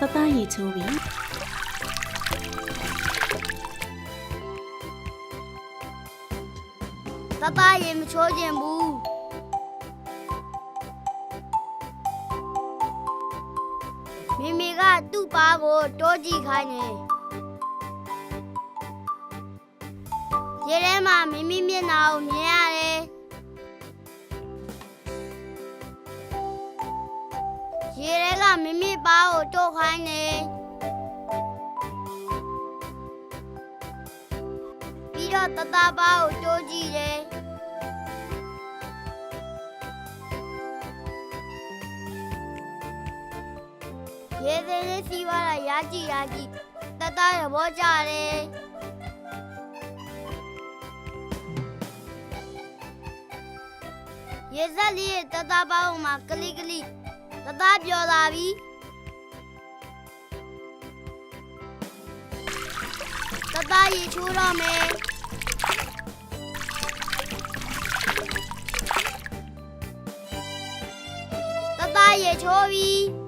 တတရေချိုးပြီးတသားရေမချိုးခြင်းဘူးမိမိကသူ့ပါကိုတိုးကြည့်ခိုင်းနေရေထဲမှာမိမိမျက်နှာကိုမြင်ရတယ်ရေထဲက မိမိပါကိုတိုးခိုင်းနေပြီးတော့တသားပါကိုတိုးကြည့်တယ်ရေစင်းလေးစီးသွားတာရာကြည့်ရာကြည့်တတရဘောကြတယ်ရေစက်လေးရဲ့တတပေါင်းမှာကလိကလိ တတပြောလာပြီတတရေချိုးတော့မယ်တတရေချိုးပြီ